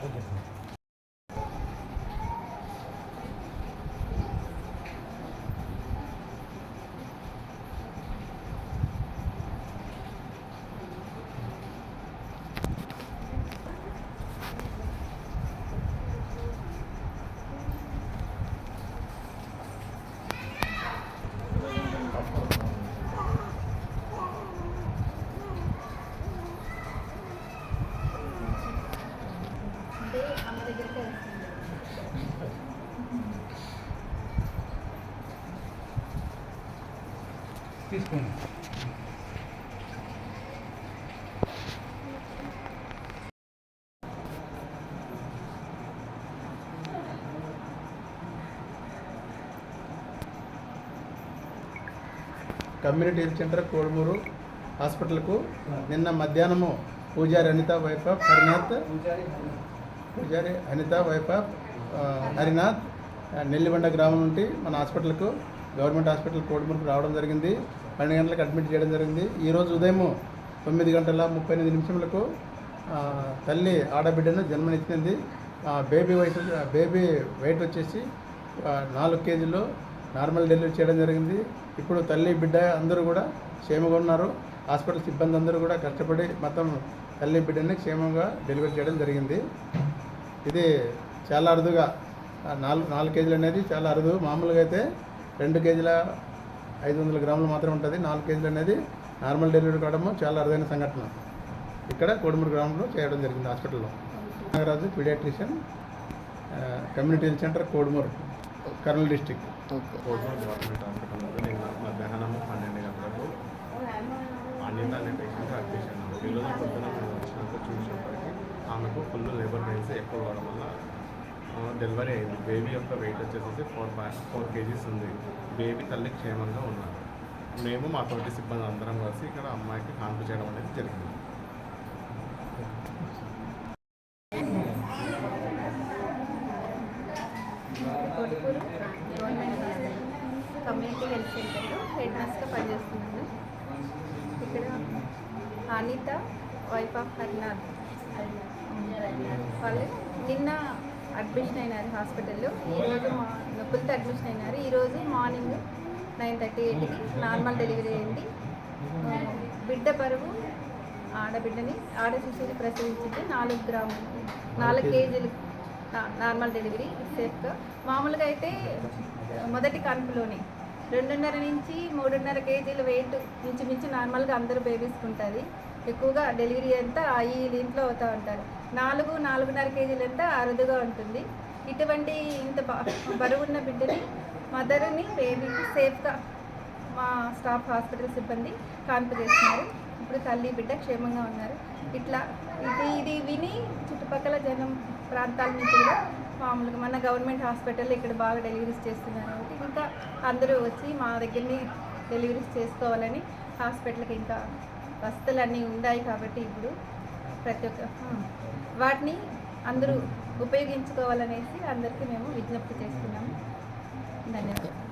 Okay sir తీసుకోండి. Community health centre Kodamuru హాస్పిటల్కు నిన్న మధ్యాహ్నము Pujari Anitha wife of Harinath. Pujari Anitha wife of Harinath. Nellibanda గ్రామం నుండి మన హాస్పిటల్కు గవర్నమెంట్ హాస్పిటల్ కోడుమూరుకు రావడం జరిగింది. పన్నెండు గంటలకు అడ్మిట్ చేయడం జరిగింది. ఈరోజు ఉదయం తొమ్మిది గంటల ముప్పై ఎనిమిది నిమిషములకు తల్లి ఆడబిడ్డను జన్మనిచ్చింది. బేబీ వయసు బేబీ వెయిట్ వచ్చేసి నాలుగు కేజీలు నార్మల్ డెలివరీ చేయడం జరిగింది. ఇప్పుడు తల్లి బిడ్డ అందరూ కూడా క్షేమంగా ఉన్నారు. హాస్పిటల్ సిబ్బంది అందరూ కూడా కష్టపడి మొత్తం తల్లి బిడ్డని క్షేమంగా డెలివరీ చేయడం జరిగింది. ఇది చాలా అరుదుగా నాలుగు నాలుగు కేజీలు అనేది చాలా అరుదు. మామూలుగా అయితే రెండు కేజీల ఐదు వందల గ్రాములు మాత్రం ఉంటుంది. నాలుగు కేజీలు అనేది నార్మల్ డెలివరీ కావడము చాలా అరుదైన సంఘటన. ఇక్కడ కోడుమూరు గ్రామంలో చేయడం జరిగింది హాస్పిటల్లో. Nagaraju paediatrician community health centre Kodumuru Kurnool district. Government hospital నందు నిన్న మధ్యాహ్నం పన్నెండు గంటలకు అనిత అనే పేషెంట్ అడ్మిట్ అయినారు ఈరోజు పొద్దున మేము వచ్చినాక చూసినప్పటికీ ఆమెకు ఫుల్ లేబర్ పెయిన్స్ ఎక్కువ అవడం వల్ల డెలివరీ అయింది. బేబీ యొక్క వెయిట్ వచ్చేసి ఫోర్ ఫోర్ కేజీస్ ఉంది. బేబీ తల్లి క్షేమంగా ఉన్నారు మేము మా తోటి సిబ్బంది అందరం కలిసి ఇక్కడ అమ్మాయికి కాన్పు చేయడం అనేది జరిగింది. కమ్యూనిటీ హెల్త్ సెంటర్లో హెడ్ నర్స్గా పనిచేస్తున్నాను. ఇక్కడ అనిత వైఫ్ ఆఫ్ హర్నాథ్. వాళ్ళు నిన్న అడ్మిషన్ అయినారు హాస్పిటల్లో. ఈరోజు మా నొప్పులతో అడ్మిషన్ అయినారు. ఈరోజు మార్నింగ్ నైన్ థర్టీ ఎయిట్కి నార్మల్ డెలివరీ అయింది. బిడ్డ బరువు ఆడబిడ్డని ఆడ శిశువుని ప్రసవించింది. నాలుగు గ్రాములు నాలుగు కేజీలు. నార్మల్ డెలివరీ సేఫ్గా మామూలుగా అయితే మొదటి కనుపులోనే రెండున్నర నుంచి మూడున్నర కేజీల వెయిట్ ఇంచుమించు నార్మల్గా అందరూ బేబీస్కి ఉంటుంది. ఎక్కువగా డెలివరీ అంతా ఈ దీంట్లో అవుతూ ఉంటారు. నాలుగు నాలుగున్నర కేజీలు అంతా అరుదుగా ఉంటుంది. ఇటువంటి ఇంత బరువు బరువున్న బిడ్డని మదర్ని బేబీకి సేఫ్గా మా స్టాఫ్ హాస్పిటల్ సిబ్బంది కాన్పు చేస్తున్నారు. ఇప్పుడు తల్లి బిడ్డ క్షేమంగా ఉన్నారు. ఇట్లా ఇది ఇది విని చుట్టుపక్కల జనం ప్రాంతాల నుంచి కూడా మామూలుగా మన గవర్నమెంట్ హాస్పిటల్ ఇక్కడ బాగా డెలివరీస్ చేస్తున్నారు కాబట్టి ఇంకా అందరూ వచ్చి మా దగ్గరని డెలివరీస్ చేసుకోవాలని హాస్పిటల్కి ఇంకా వసతులు అన్నీ ఉన్నాయి కాబట్టి ఇప్పుడు ప్రతి ఒక్క వాటిని అందరూ ఉపయోగించుకోవాలనేసి అందరికీ మేము విజ్ఞప్తి చేస్తున్నాము. ధన్యవాదాలు.